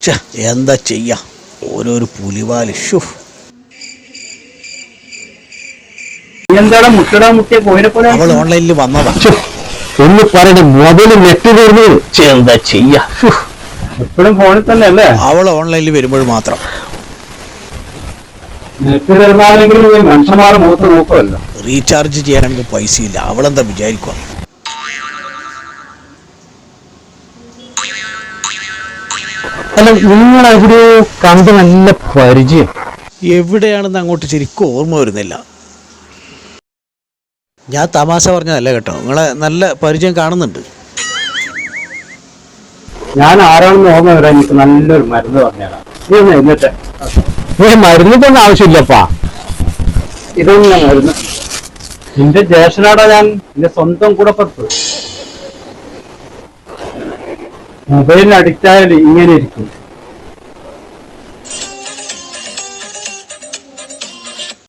ഛെ, എന്താ ചെയ്യാ? ഓരോരു പുലിവാൽ. ഷു അവൾ ഓൺലൈനിൽ വന്നതാ. ഒന്ന് പറയട്ടെ മൊബൈൽ നെറ്റ് തീർന്നു. എന്താ ചെയ്യാ. എപ്പോഴും ഫോണിൽ തന്നെ അല്ലേ? അവൾ ഓൺലൈനിൽ വരുമ്പോൾ മാത്രം. നെറ്റ് തീർന്നാണെങ്കിലും ഈ മനുഷ്യന്മാരെ മുഖത്ത് റീചാർജ് ചെയ്യാനാണെങ്കിൽ പൈസയില്ല. അവളെന്താ വിചാരിക്കുക അല്ല നിങ്ങൾ എവിടെയോ കണ്ട് നല്ല പരിചയം. എവിടെയാണെന്ന് അങ്ങോട്ട് ശരിക്കും ഓർമ്മ വരുന്നില്ല. ഞാൻ തമാശ പറഞ്ഞതല്ല കേട്ടോ. നിങ്ങളെ നല്ല പരിചയം കാണുന്നുണ്ട്. ഞാൻ ആരാണെന്ന് ഓർമ്മ വരാൻ എനിക്ക് നല്ലൊരു മരുന്ന് പറഞ്ഞുതരാം നീ തന്നെ എന്നിട്ട് ഏ മരുന്നിട്ടൊന്നും ആവശ്യമില്ലപ്പാ. ഇതൊന്നും മരുന്ന്. നിന്റെ ജേഷനാടാ ഞാൻ. എന്റെ സ്വന്തം കൂടപ്പുറത്ത്. മൊബൈലിന് അഡിക്റ്റ് ആയാൽ ഇങ്ങനെ ഇരിക്കും.